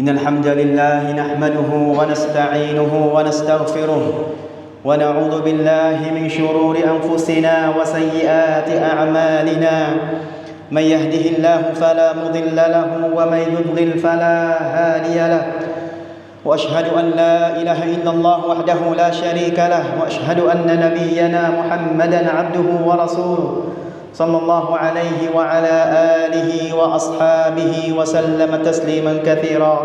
إن الحمد لله نحمده ونستعينه ونستغفره ونعوذ بالله من شرور أنفسنا وسيئات أعمالنا. من يهده الله فلا مضل له ومن يضلل فلا هادي له. وأشهد أن لا إله إلا الله وحده لا شريك له. وأشهد أن نبينا محمدا عبده ورسوله. صلى الله عليه وعلى اله واصحابه وسلم تسليما كثيرا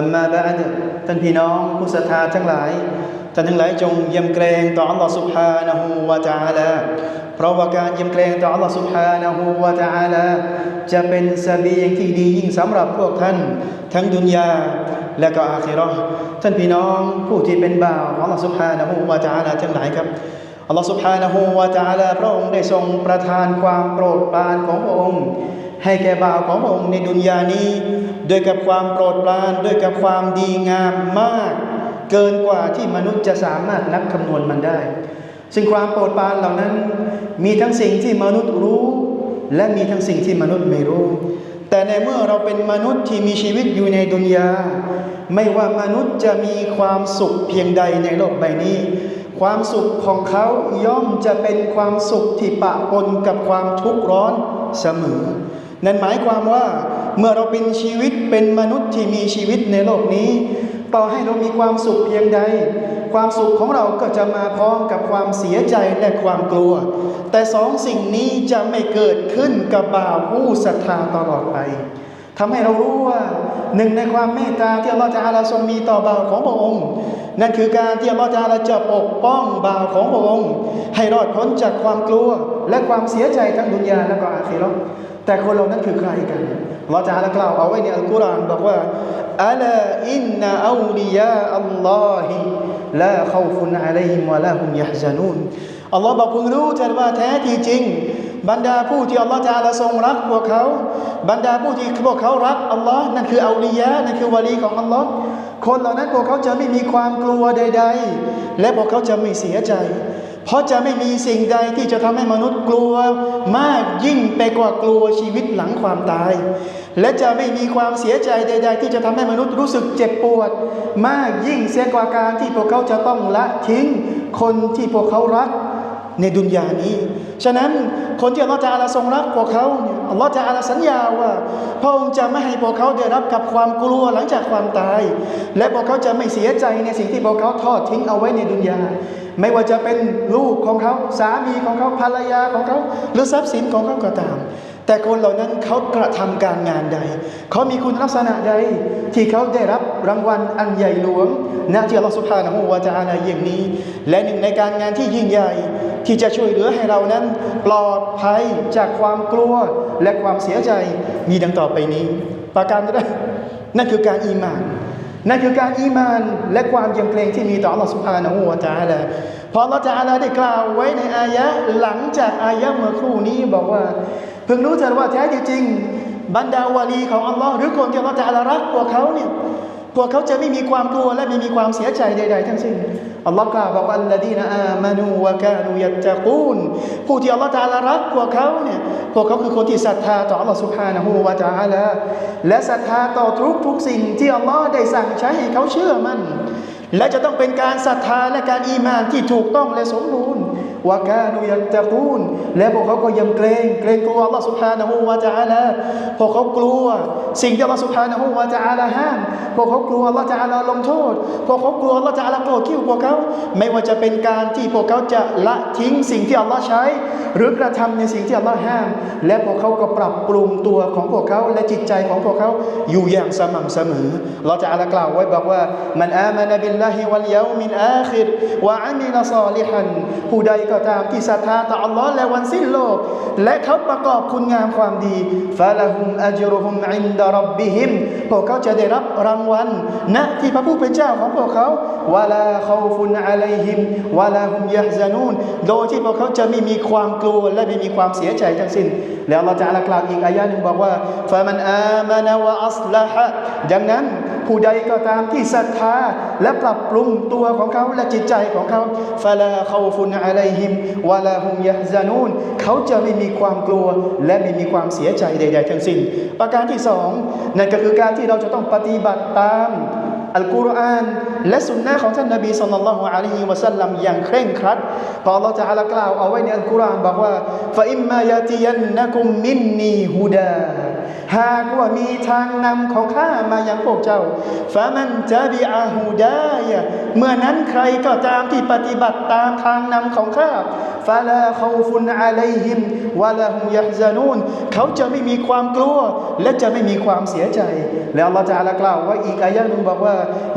اما بعد ท่านพี่น้องผู้ศรัทธาทั้งหลายท่านทั้งหลายจงยำเกรงต่อ Allah سبحانه และ تعالى เพราะว่าการยำเกรงต่อ Allah سبحانه และ تعالى จะเป็นเสบียงที่ดียิ่งสำหรับพวกท่าน ทั้งดุนยาและก็อาคิเราะห์ท่านพี่น้องผู้ที่เป็นบ่าวของ Allah سبحانه และ تعالى ทั้งหลายครับ อัลลอฮฺสุภานะฮูวาจาลาพระองค์ได้ทรงประทานความโปรดปรานของพระองค์ ให้แก่บ่าวของพระองค์ในดุนยานี้ ด้วยกับความโปรดปรานด้วยกับความดีงามมาก เกินกว่าที่มนุษย์จะสามารถนับคำนวณมันได้ ซึ่งความโปรดปรานเหล่านั้น มีทั้งสิ่งที่มนุษย์รู้ และมีทั้งสิ่งที่มนุษย์ไม่รู้ แต่ในเมื่อเราเป็นมนุษย์ที่มีชีวิตอยู่ในดุนยาไม่ว่ามนุษย์จะมีความสุขเพียงใดในโลกใบนี้ ความสุขของเขาย่อมจะเป็นความสุขที่ปะปนกับความทุกข์ร้อนเสมอ นั่นหมายความว่าเมื่อเราเป็นชีวิตเป็นมนุษย์ที่มีชีวิตในโลกนี้ ต่อให้เรามีความสุขเพียงใด ความสุขของเราก็จะมาพร้อมกับความเสียใจและความกลัว แต่สองสิ่งนี้จะไม่เกิดขึ้นกับบ่าวผู้ศรัทธาตลอดไป ทำให้เรารู้ว่าหนึ่งในความเมตตาที่อัลลอฮฺจะอาลาทรงมีต่อบ่าวของพระองค์ นั่นคือการที่อัลลอฮฺจะอาลาจะปกป้องบ่าวของพระองค์ ให้รอดพ้นจากความกลัว และความเสียใจทั้งดุนยาและก็อาคีราะห์แต่คนเหล่านั้นคือใครกันอัลลอฮฺจะอาลากล่าวเอาไว้ในอัลกุรอานบอกว่าอัลอินนาอูลียาอัลลอฮิลาขาฟุนอะลัยฮิมวะลาฮุมยะฮซานูนอัลลอฮฺบอกพึงรู้เถิดว่าแท้ที่จริง บรรดาผู้ที่อัลลอฮฺจาลาทรงรักพวกเขา บรรดาผู้ที่พวกเขารักอัลลอฮ์นั่นคืออาลียะนั่นคือวาลีของอัลลอฮ์คนเหล่านั้นพวกเขาจะไม่มีความกลัวใด ๆ และพวกเขาจะไม่เสียใจ เพราะจะไม่มีสิ่งใดที่จะทำให้มนุษย์กลัวมากยิ่งไปกว่ากลัวชีวิตหลังความตาย และจะไม่มีความเสียใจใด ๆ ที่จะทำให้มนุษย์รู้สึกเจ็บปวด มากยิ่งเสียกว่าการที่พวกเขาจะต้องละทิ้งคนที่พวกเขารักในดุนยานี้ ฉะนั้นคนที่อัลลอฮฺจะอาลาทรงรักพวกเขาเนี่ยอัลลอฮฺจะอาลาสัญญาว่า พระองค์จะไม่ให้พวกเขาได้รับกับความกลัวหลังจากความตาย และพวกเขาจะไม่เสียใจในสิ่งที่พวกเขาทอดทิ้งเอาไว้ในดุนยา ไม่ว่าจะเป็นลูกของเขาสามีของเขาภรรยาของเขาหรือทรัพย์สินของเขาก็ตาม แต่คนเหล่านั้นเขากระทำการงานใด เขามีคุณลักษณะใด ที่เขาได้รับรางวัลอันใหญ่หลวงณที่อัลลอฮฺสุบฮานะฮูวะจาอาลาอย่างนี้ และหนึ่งในการงานที่ยิ่งใหญ่ที่จะช่วยเหลือให้เรานั้นปลอดภัยจากความกลัวและความเสียใจมีดังต่อไปนี้ ประการแรกนั่นคือการอีมาน นั่นคือการอีมานและความยำเกรงที่มีต่อ Allah Subhanahu wa Taala พอ Allah Taala ได้กล่าวไว้ในอายะหลังจากอายะเมื่อครู่นี้บอกว่าเพิ่งรู้เถิดว่าแท้จริง บรรดาวาลีของอัลลอฮ์หรือคนที่ Allah Taala รักพวกเขาเนี่ยพวกเขาจะไม่มีความกลัวและไม่มีความเสียใจใดๆทั้งสิ้นอัลลอฮ์กล่าวบอกว่าอัลลดีนอามานูวะกานูยัตตะกูนผู้ที่อัลลอฮ์ตาลารักพวกเขาเนี่ย พวกเขาคือคนที่ศรัทธาต่ออัลลอฮ์สุบฮานะฮูวาจาละและศรัทธาต่อทุกทุกสิ่งที่อัลลอฮ์ได้สั่งใช้ให้เขาเชื่อมัน่นและจะต้องเป็นการศรัทธาและการอีมานที่ถูกต้องและสมบูรณ วากานุยัตะกูนและพวกเขาก็ยำเกรงเกรงกลัวอัลลอฮฺสุบฮานะฮูวาจาลาพวกเขากลัว สิ่งที่อัลลอฮฺสุบฮานะฮูวาจาลาห้ามพวกเขากลัวอัลลอฮฺจาลาลงโทษ พวกเขากลัวอัลลอฮฺจะลาโกรธขี้พวกเขา ไม่ว่าจะเป็นการที่พวกเขาจะละทิ้งสิ่งที่อัลลอฮ์ใช้ หรือกระทำในสิ่งที่อัลลอฮ์ห้าม และพวกเขาก็ปรับปรุงตัวของพวกเขาและจิตใจของพวกเขาอยู่อย่างสม่ำเสมอเราจะอาลากล่าวไว้บอกว่ามันอามันบิลลาฮิวัลยามินอาคิรวะอามินซอลิฮันผู้ใดก็ตามที่ศรัทธาต่ออัลลอฮ์และวันสิ้นโลก และเขาประกอบคุณงามความดีฟาละฮุมอัจรุฮุมอินดารบบิฮิมพวกเขาจะได้รับรางวัลณที่พระผู้เป็นเจ้าของพวกเขาวะลาคอฟุนอะลัยฮิมวะลาฮุมยะฮซานูนโดยที่พวกเขาจะไม่มีความกลัวและไม่มีความเสียใจทั้งสิ้น แล้วเราจะอัลกล่าวอีกอายะหนึ่งบอกว่าฟะมันอามานวะอัสละฮะดังนั้น ผู้ใดก็ตามที่ศรัทธาและปรับปรุงตัวของเขาและจิตใจของเขาฟาลาเขาฟุนอะลัยฮิมวะลาฮุมยะฮซานูนเขาจะไม่มีความกลัวและไม่มีความเสียใจใด ๆ ทั้งสิ้น ประการที่สองนั่นก็คือการที่เราจะต้องปฏิบัติตามอัลกุรอานและสุนนะของท่านนบีสัลลัลลอฮุอะลัยฮิวะสัลลัมอย่างเคร่งครัดพราะอัลลอฮฺจะอาลกล่าวเอาไว้ในอัลกุรอานบอกว่าฟะอิมมายาติยันนะกุมมินนีฮุดาหากว่ามีทางนำของข้ามายังพวกเจ้าฟะมันจะบิอาฮูดายะเมื่อนั้นใครก็ตามที่ปฏิบัติตามทางนำของข้าฟาลาเขาฟุนอะลัยฮิมวะลาฮุมยะฮซานูนเขาจะไม่มีความกลัว และจะไม่มีความเสียใจ แล้วอัลลอฮฺจะอาลกล่าวว่าอีกอายะหนึ่งบอกว่า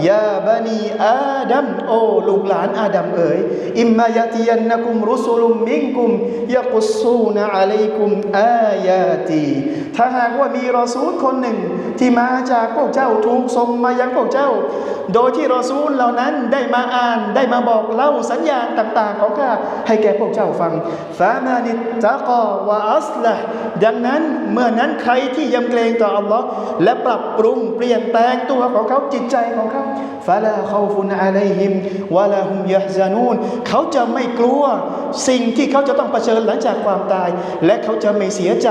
ยาบานีอาดัมโอลูกหลานอาดัมเอ๋ยอิมมายะติยันนะกุมรุสุลุมมิงกุมยะกุสูนะอะลัยกุมอายาตีถ้าหากว่ามีรอซูลคนหนึ่ง ที่มาจากพวกเจ้าถูกส่งมายังพวกเจ้า โดยที่รอซูลเหล่านั้นได้มาอ่านได้มาบอกเล่าสัญญาณต่างๆของข้าให้แก่พวกเจ้าฟังฟามานิตะกอวะอัสละดังนั้นเมื่อนั้นใครที่ยำเกรงต่ออัลลอฮ์และปรับปรุงเปลี่ยนแปลงตัวของเขาจิตใจของเขาฟาลาขาฟุนอะลัยฮิมวาลาฮุมยะซานูนเขาจะไม่กลัวสิ่งที่เขาจะต้องเผชิญหลังจากความตาย และเขาจะไม่เสียใจ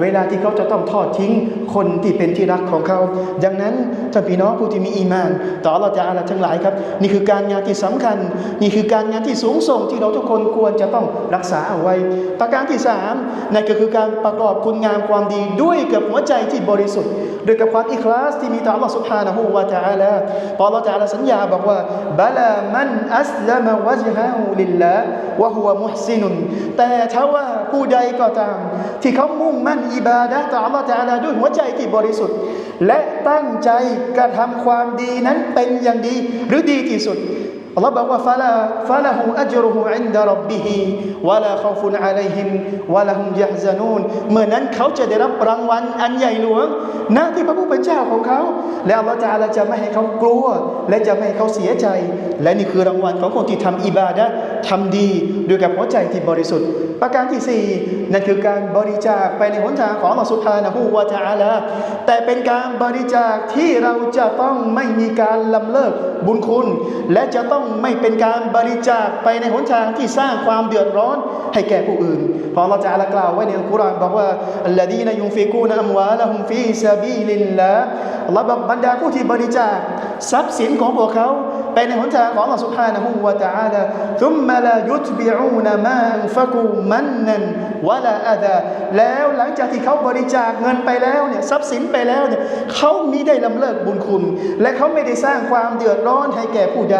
เวลาที่เขาจะต้องทอดทิ้งคนที่เป็นที่รักของเขา ดังนั้นท่านพี่น้องผู้ที่มีอีมาน ต่อเราจะอาลาทั้งหลายครับ นี่คือการงานที่สำคัญ นี่คือการงานที่สูงส่งที่เราทุกคนควรจะต้องรักษาเอาไว้ ประการที่สามนั่นก็คือการประกอบคุณงามความดีด้วยกับหัวใจที่บริสุทธิ์ ด้วยกับความอิคลาสที่มีต่อเราสุภานะฮูวาตาอาลาพอเราจะอาลาสัญญาาบอกว่าบลามันอัสลามวะจฮะฮูลิลลาวะฮุวมุฮซินุนแต่ถ้าว่าผู้ใดก็ตาม ที่เขามุ่งมั่นอิบาดะต่ออัลลอฮฺจะอาลาด้วยหัวใจที่บริสุทธิ์ และตั้งใจกระทำความดีนั้นเป็นอย่างดีหรือดีที่สุด อัลลอฮ์บอกว่าฟาลาฟาลาหูอัจรุหูอินดารับบิฮิวะลาขอฟุนอะลัยฮิมวะลาฮุมยะฮซานูนเมื่อนั้นเขาจะได้รับรางวัลอันใหญ่หลวงณที่พระผู้เป็นเจ้าของเขา และอัลลอฮ์จะอาลาจะไม่ให้เขากลัว และจะไม่ให้เขาเสียใจ และนี่คือรางวัลของคนที่ทำอิบาดะทำดีด้วยกับหัวใจที่บริสุทธิ์ ประการที่สี่นั่นคือการบริจาคไปในหนทางของอัลลอฮ์สุบฮานะฮูวะตะอาลาแต่เป็นการบริจาคที่เราจะต้องไม่มีการลำเลิก บุญคุณ และจะต้องไม่เป็นการบริจาคไปในหนทางที่สร้างความเดือดร้อนให้แก่ผู้อื่นเพราะเราจะอาละกล่าวไว้ในอัลกุรอานบอกว่าอัลลดีนยุฟิกูนอัมวาละฮุมฟีซาบีลิลละเราบอกบรรดาผู้ที่บริจาคทรัพย์สินของพวกเขา ไปในหนทางของอัลลอฮฺสุบฮานะฮูวะตะอาลาทุมมาลายุตบิอูนมาอันฟะกมันนันวะลาอาดแล้วหลังจากที่เขาบริจาคเงินไปแล้วเนี่ยทรัพย์สินไปแล้วเนี่ยเขามิได้ลำเลิกบุญคุณ และเขาไม่ได้สร้างความเดือดร้อนให้แก่ผู้ใด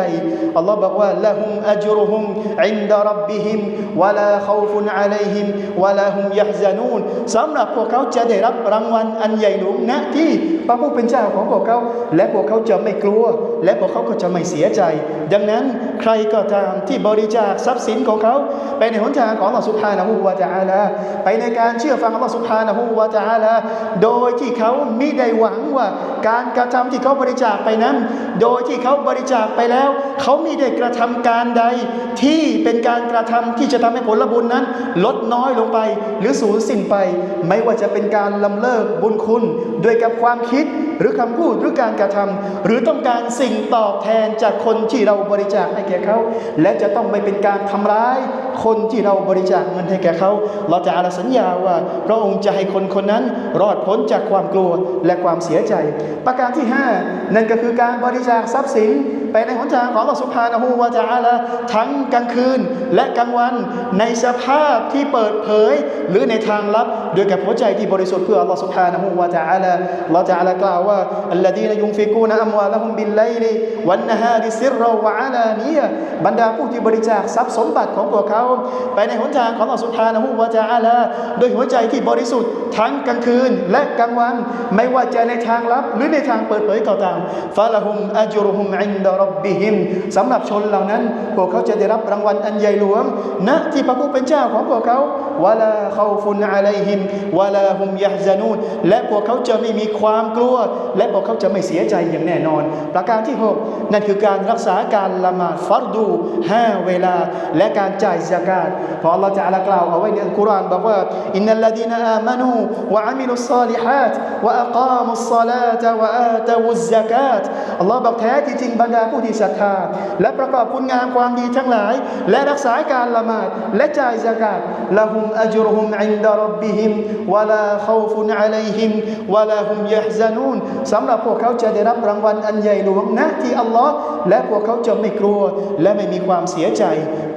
อัลลอฮ์บอกว่าละหุมอัจรุฮุมอินดารับบิฮิมวะลาขอฟุนอะลัยฮิมวะลาฮุะฮซานูนสำหรับพวกเขาจะได้รับรางวัลอันใหญ่หลวงณที่พระผู้เป็นเจ้าของพวกเขา และพวกเขาจะไม่กลัว และพวกเขาก็จะไม่เสียใจ ดังนั้นใครก็ตามที่บริจาคทรัพย์สินของเขา ไปในหนทางของอัลลอฮฺสุบฮานะฮูวะตะอาลาไปในการเชื่อฟังอัลลอฮฺสุบฮานะฮูวะตะอาลาโดยที่เขามิได้หวังว่า การกระทำที่เขาบริจาคไปนั้น โดยที่เขาบริจาคไปแล้ว เขามิได้กระทำการใดที่เป็นการกระทำที่จะทำให้ผลบุญนั้น ลดน้อยลงไป หรือสูญสิ้นไป ไม่ว่าจะเป็นการลำเลิกบุญคุณด้วยกับความคิดหรือคำพูดหรือการกระทำหรือต้องการสิ่งตอบแทนจากคนที่เราบริจาคให้แก่เขา และจะต้องไม่เป็นการทำร้ายคนที่เราบริจาคเงินให้แก่เขา เราจะอาลสัญญาว่าพระองค์จะให้คนคนนั้นรอดพ้นจากความกลัวและความเสียใจ ประการที่ 5 นั่นก็คือการบริจาคทรัพย์สินไปในหนทางของอัลลอฮฺสุบฮานะฮูวะตะอาลาทั้งกลางคืนและกลางวันในสภาพที่เปิดเผยหรือในทางลับ โดยกับหัวใจที่บริสุทธิ์เพื่ออัลลอฮฺสุบฮานะฮูวะตะอาลาเราจะอาลากล่าวว่าอัลลดีนยุงฟิกูนอัมวาละฮุมบิลไลลิวันนฮาริซิรรวะอาลานียบรรดาผู้ที่บริจาคทรัพย์สมบัติของพวกเขา ไปในหนทางของอัลลอฮฺสุบฮานะฮูวะตะอาลาโดยหัวใจที่บริสุทธิ์ทั้งกลางคืนและกลางวัน ไม่ว่าจะในทางลับหรือในทางเปิดเผยก็ตามฟาละฮุมอัจรุฮุมอินดารบบิฮิมสำหรับชนเหล่านั้น พวกเขาจะได้รับรางวัลอันใหญ่หลวงณที่พระผู้เป็นเจ้าของพวกเขา วะลาเขาฟุนอะลัยฮิมวะลาฮุมยะฮซานูนและพวกเขาจะไม่มีความกลัว และพวกเขาจะไม่เสียใจอย่างแน่นอน ประการที่หกนั่นคือการรักษาการละหมาดฟัรดูห้าเวลา และการจ่ายซะกาตเพราะอัลลอฮฺจะกล่าวเอาไว้ในอัลกุรอานบอกว่าอินนัลลดีนอามานูวะอามิลุสซาลิฮัตวะอักามุสซาลาตวะอาตวุซซะกาตอัลลอฮ์บอกแท้ที่จริงบรรดาผู้ที่ศรัทธาและประกอบคุณงามความดีทั้งหลาย และรักษาการละหมาดและจ่ายซะกาตละหุม لهم أجرهم عند ربهم ولا خوف عليهم ولا هم يحزنون สำหรับพวกเขาจะได้รับรางวัลอันใหญ่หลวงนะที่อัลลอฮ์และพวกเขาจะไม่กลัวและไม่มีความเสียใจ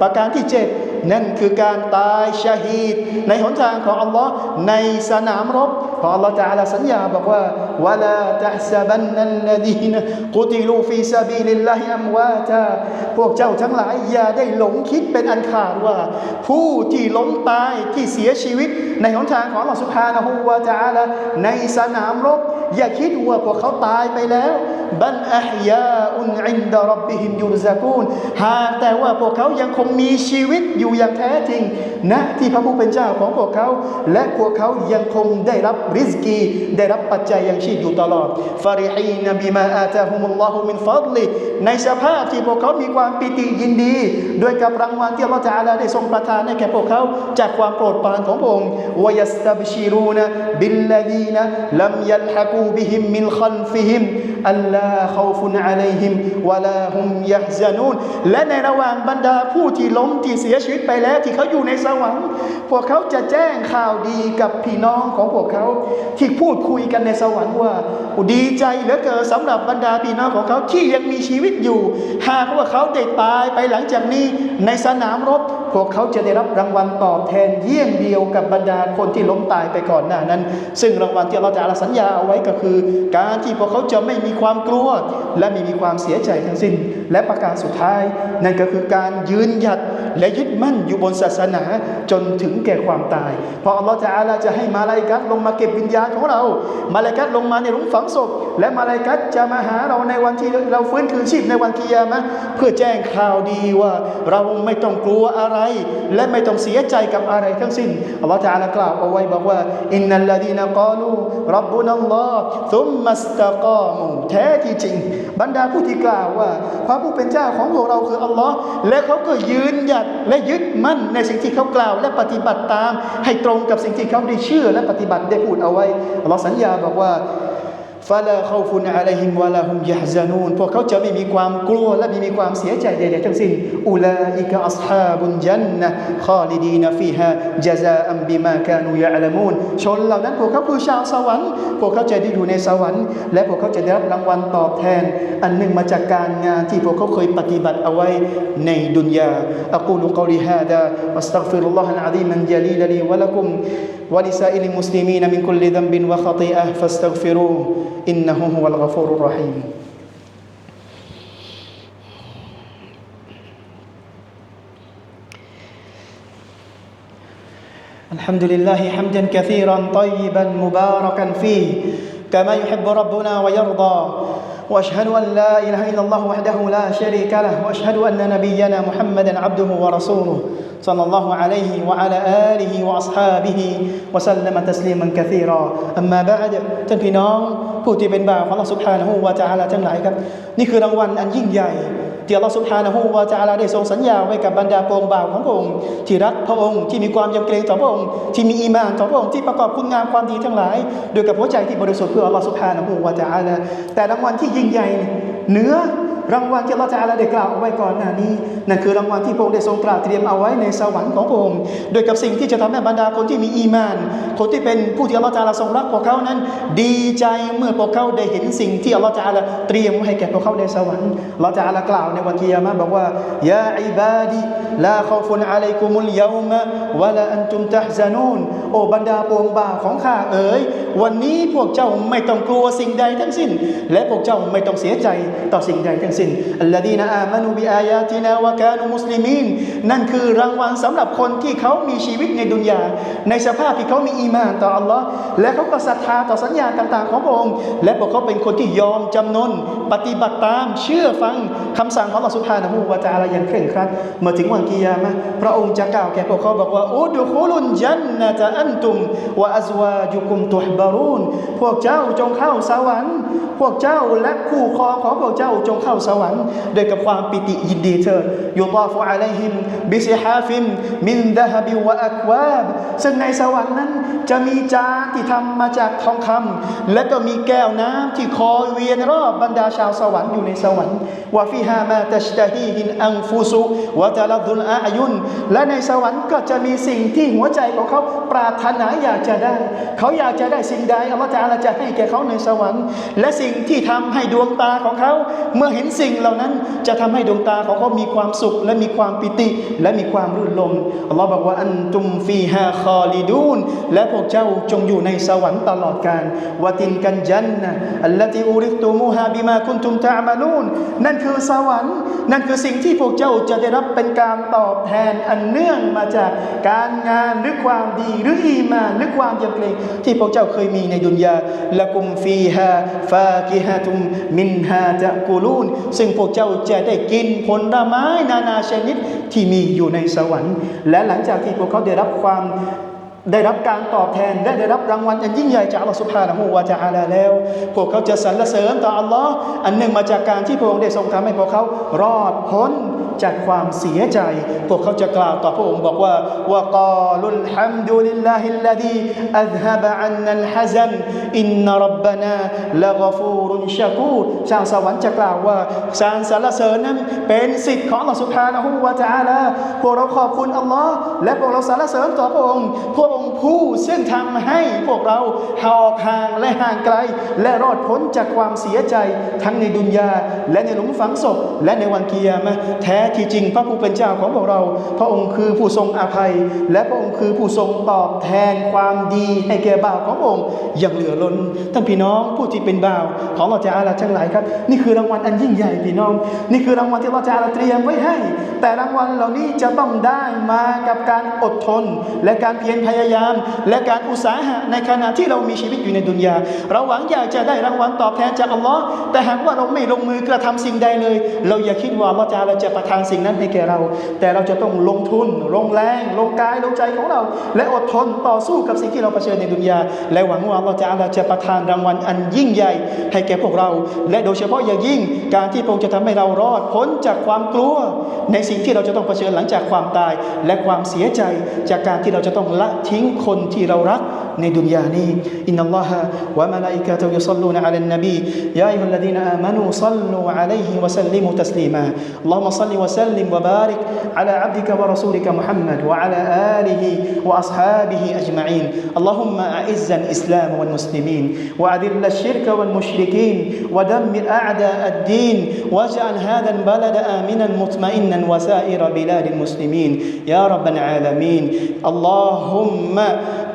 ประการที่เจ็ดนั่นคือการตายชาฮีดในหนทางของอัลลอฮ์ในสนามรบ พราะอัลลอฮ์จะอาลาสัญญาบอกว่าวะลาตะซะบันนัลลดีนกุติลูฟีซาบีลิลลาฮิอัมวาตาพวกเจ้าทั้งหลายอย่าได้หลงคิดเป็นอันขาดว่า ผู้ที่ล้มตายที่เสียชีวิต ในหนทางของอัลลอฮ์สุบฮานะฮูวาตาลาในสนามรบ อย่าคิดว่าพวกเขาตายไปแล้ว บันอัฮยาอุนอินดะรับบิฮิมยุรซากูนหากแต่ว่าพวกเขายังคงมีชีวิตอยู่อย่างแท้จริงณที่พระผู้เป็นเจ้าของพวกเขา และพวกเขายังคงได้รับริสกี ได้รับปัจจัยยังชีพอยู่ตลอดฟาริฮีนบิมาอาตาฮุมุลลอฮุมินฟัดลิในสภาพที่พวกเขามีความปิติยินดีด้วยกับรางวัลที่อัลลอฮฺตะอาลาได้ทรงประทานให้แก่พวกเขาจากความโปรดปรานของพระองค์วยสตับชิรูนบิลลดีนลัมยัลฮะกูบิฮิมมินคัลฟิฮิมอัลลาขอฟุนอะลัยฮิมวะลาฮุมยะฮซานูนและในระหว่างบรรดาผู้ที่ล้มที่เสียชีวิตไปแล้ว ที่เขาอยู่ในสวรรค์พวกเขาจะแจ้งข่าวดีกับพี่น้องของพวกเขา ที่พูดคุยกันในสวรรค์ว่าดีใจเหลือเกินสำหรับบรรดาพี่น้องของเขาที่ยังมีชีวิตอยู่ หากว่าเขาได้ตายไปหลังจากนี้ในสนามรบ พวกเขาจะได้รับรางวัลตอบแทนเยี่ยงเดียวกับบรรดาคนที่ล้มตายไปก่อนหน้านั้น ซึ่งรางวัลที่เราจะสัญญาเอาไว้ก็คือ การที่พวกเขาจะไม่มีความกลัว และไม่มีความเสียใจทั้งสิ้น และประการสุดท้าย นั่นก็คือการยืนหยัดและยึดมั่นอยู่บนศาสนาจนถึงแก่ความตาย เพราะอัลลอฮฺจะอาลาจะให้มาลายกัดลงมาเก็บวิญญาณของเรา มาลายกัดลงมาในหลุมฝังศพ และมาลายกัดจะมาหาเราในวันที่เราฟื้นคืนชีพในวันกิยามะเพื่อแจ้งข่าวดีว่าเราไม่ต้องกลัวอะไรและไม่ต้องเสียใจกับอะไรทั้งสิ้นอัลลอฮฺจะอาลากล่าวเอาไว้บอกว่าอินนัลลดีนกาลูรับบุนัลลอฮ์ซุมมัสตะกามูแท้ที่จริง บรรดาผู้ที่กล่าวว่าพระผู้เป็นเจ้าของพวกเราคืออัลลอฮ์และเขาก็ยืนหยัดและยึดมั่นในสิ่งที่เขากล่าว และปฏิบัติตาม ให้ตรงกับสิ่งที่เขาได้เชื่อและปฏิบัติได้พูดเอาไว้อัลลอฮ์สัญญาบอกว่า ฟาลาเขาฟุนอะลัยฮิมวะลาฮุมยะฮซานูนพวกเขาจะไม่มีความกลัวและไม่มีความเสียใจใดๆทั้งสิ้นอุลาอิกะอัศฮาบุนจันนะคาลิดีนฟีฮาจาซาอัมบิมากานูยะละมูนชนเหล่านั้นพวกเขาคือชาวสวรรค์ พวกเขาจะได้อยู่ในสวรรค์ และพวกเขาจะได้รับรางวัลตอบแทน อันหนึ่งมาจากการงานที่พวกเขาเคยปฏิบัติเอาไว้ในดุนยาอักูลุกอลิฮาดาอัสตัฆฟิรุลลอฮะอะซีมันจลีลลีวะลักุม ولسائر المسلمين من كل ذنب وخطيئة فاستغفروه إنه هو الغفور الرحيم. الحمد لله حمدا كثيرا طيبا مباركا فيه كما يحب ربنا ويرضى. واشهد ان لا اله الا الله وحده لا شريك له واشهد ان نبينا محمدا عبده ورسوله صلى الله عليه وعلى اله واصحابه وسلم تسليما كثيرا اما بعد ท่านพี่น้องผู้ที่เป็นบ่าวของ Allah سبحانه และ تعالى ทั้งหลายครับ นี่คือรางวัลอันยิ่งใหญ่ ที่อัลลอสุบานะฮูวาจาลาได้ทรงสัญญาไว้กับบรรดาโปรงบ่าวของพระองค์ที่รักพระองค์ที่มีความยำเกรงต่อพระองค์ที่มีอีมานต่อพระองค์ที่ประกอบคุณงามความดีทั้งหลาย โดยกับหัวใจที่บริสุทธิ์เพื่อเราสุบานะฮูวาจาลาแต่รางวัลที่ยิ่งใหญ่เหนือ รางวัลที่เราจะอาลาได้กล่าวเอาไว้ก่อนหน้านี้นั่นคือรางวัลที่พระองค์ได้ทรงตราเตรียมเอาไว้ในสวรรค์ของพระองค์โดยกับสิ่งที่จะทำให้บรรดาคนที่มีอีมาน คนที่เป็นผู้ที่อัลลอฮฺจะอาลาทรงรักพวกเขานั้น ดีใจเมื่อพวกเขาได้เห็นสิ่งที่อัลลอฮฺจะอาลาเตรียมไว้ให้แก่พวกเขาในสวรรค์เราจะอาลากล่าวในวันกิยามะบอกว่ายาอิบาดีลาขอฟุนอะลัยกุมุลยามะวะลาอันตุมตะฮซานูนโอบรรดาปวงบ่าของข้าเอ๋ยวันนี้พวกเจ้าไม่ต้องกลัวสิ่งใดทั้งสิ้น และพวกเจ้าไม่ต้องเสียใจต่อสิ่งใดทั้งสิ้นอัลลดีนอามานูบิอายาตินาวะกานุมุสลิมีนนั่นคือรางวัลสำหรับคนที่เขามีชีวิตในดุนยา ในสภาพที่เขามีอีมานต่ออัลลอฮ์และเขาก็ศรัทธาต่อสัญญาต่างๆ ของพระองค์ และพวกเขาเป็นคนที่ยอมจำนน ปฏิบัติตามเชื่อฟังคำสั่งของอัลลอฮ์สุบฮานะฮูวะตะอาลาอย่างเคร่งครัดเมื่อถึงวันกิยามะพระองค์จะกล่าวแก่พวกเขาบอกว่าอุดคุลุนจันนะตะอันตุมวะอัซวาจุกุมตุฮบารูนพวกเจ้าจงเข้าสวรรค์ พวกเจ้าและคู่ครองของพวกเจ้าจงเข้าสวรรค์โดยกับความปิติยินดีเถิดยุตาฟุอะลัยฮิมบิซิฮาฟิมมินดะฮบิวะอัควาบซึ่งในสวรรค์นั้นจะมีจานที่ทำมาจากทองคำและก็มีแก้วน้ำที่คอยเวียนรอบบรรดาชาวสวรรค์อยู่ในสวรรค์วะฟิฮามาตัชตะฮีฮินอังฟุสุวะตะลัดุลอายุนและในสวรรค์ก็จะมีสิ่งที่หัวใจของเขาปรารถนาอยากจะได้ เขาอยากจะได้สิ่งใดอัลลอฮฺจะอาลาจะให้แก่เขาในสวรรค์ และสิ่งที่ทำให้ดวงตาของเขา เมื่อเห็นสิ่งเหล่านั้นจะทำให้ดวงตาของเขามีความสุข และมีความปิติ และมีความรื่นรมอัลลอฮ์บอกว่าอันตุมฟีฮาคอลิดูนและพวกเจ้าจงอยู่ในสวรรค์ตลอดกาลวตินกันจันนะอัลลติอูริฟตุมูฮาบิมาคุนตุมตะอามาลูนนั่นคือสวรรค์ นั่นคือสิ่งที่พวกเจ้าจะได้รับเป็นการตอบแทนอันเนื่องมาจากการงานหรือความดีหรืออีมานหรือความยำเกรงที่พวกเจ้าเคยมีในดุนยาละกุมฟีฮาฟากิฮะตุมมินฮาตะกูลูนซึ่งพวกเจ้าจะได้กินผลไม้นานาชนิดที่มีอยู่ในสวรรค์ และหลังจากที่พวกเขาได้รับความได้รับการตอบแทนและได้รับรางวัลอันยิ่งใหญ่จากอัลลอฮฺสุบฮานะฮูวะจะอาลาแล้ว พวกเขาจะสรรเสริญต่ออัลลอฮ์อันหนึ่งมาจากการที่พระองค์ได้ทรงทำให้พวกเขารอดพ้น จากความเสียใจ พวกเขาจะกล่าวต่อพระองค์บอกว่าวะกาลุลฮัมดุลิลลาฮิลลดีอัซฮะบะอันนัลฮะซันอินนรับบานาละกฟูรุนชะกูรชาวสวรรค์จะกล่าวว่าสารสรรเสริญนั้นเป็นสิทธิ์ของอัลลอฮฺสุบฮานะฮูวะจะอาลาพวกเราขอบคุณอัลลอฮ์และพวกเราสรรเสริญต่อพระองค์พระองค์ผู้ซึ่งทำให้พวกเราห่อห่างและห่างไกล และรอดพ้นจากความเสียใจทั้งในดุนยาและในหลุมฝังศพและในวันกิยามะแท้ที่จริงพระผู้เป็นเจ้าของพวกเรา พระองค์คือผู้ทรงอภัย และพระองค์คือผู้ทรงตอบแทนความดีให้แก่บ่าวขององค์อย่างเหลือล้นท่านพี่น้องผู้ที่เป็นบ่าว ของเราจะอาลาทั้งหลายครับ นี่คือรางวัลอันยิ่งใหญ่พี่น้อง นี่คือรางวัลที่เราจะอาลาเตรียมไว้ให้ แต่รางวัลเหล่านี้จะต้องได้มากับการอดทน และการเพียรพยายาม และการอุตสาหะในขณะที่เรามีชีวิตอยู่ในดุนยาเราหวังอยากจะได้รางวัลตอบแทนจากอัลลอฮ์แต่หากว่าเราไม่ลงมือกระทำสิ่งใดเลย เราอย่าคิดว่าอัลลอฮ์จะเราจะประทานสิ่งนั้นให้แก่เรา แต่เราจะต้องลงทุน ลงแรง ลงกาย ลงใจของเรา และอดทนต่อสู้กับสิ่งที่เราเผชิญในดุนยา และหวังว่าอัลลอฮ์จะเราจะประทานรางวัลอันยิ่งใหญ่ให้แก่พวกเรา และโดยเฉพาะอย่างยิ่งการที่พระองค์จะทำให้เรารอดพ้นจากความกลัว ในสิ่งที่เราจะต้องเผชิญหลังจากความตาย และความเสียใจจากการที่เราจะต้องละทิ้งคนที่เรารัก ในดุนยานี้อินนัลลอฮะวะมะลาอิกะตุยุศ็อลลูนอะลันนบียาอัยยุฮัลลดีนอาม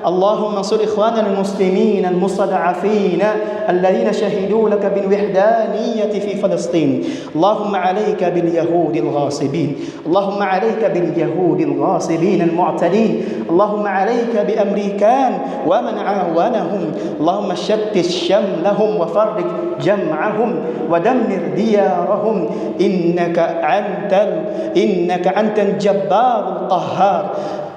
اللهم انصر إخواننا المسلمين المستضعفين الذين شهدوا لك بالوحدانية في فلسطين. اللهم عليك باليهود الغاصبين. اللهم عليك باليهود الغاصبين المعتدين. اللهم عليك بأمريكان ومن عاونهم. اللهم شتت شملهم وفرق جمعهم ودمر ديارهم. إنك أنت إنك أنت الجبار القهار.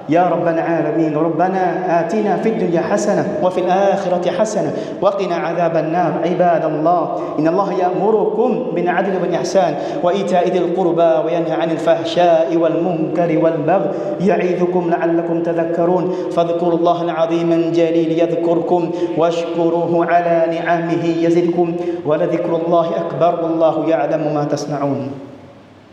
يا رب العالمين ربنا آتنا في الدنيا حسنة وفي الآخرة حسنة وقنا عذاب النار. عباد الله إن الله يأمركم بالعدل والإحسان وإيتاء ذي القربى وينهى عن الفحشاء والمنكر والبغي يعظكم لعلكم تذكرون. فاذكروا الله العظيم الجليل يذكركم واشكروه على نعمه يزدكم ولذكر الله أكبر والله يعلم ما تصنعون.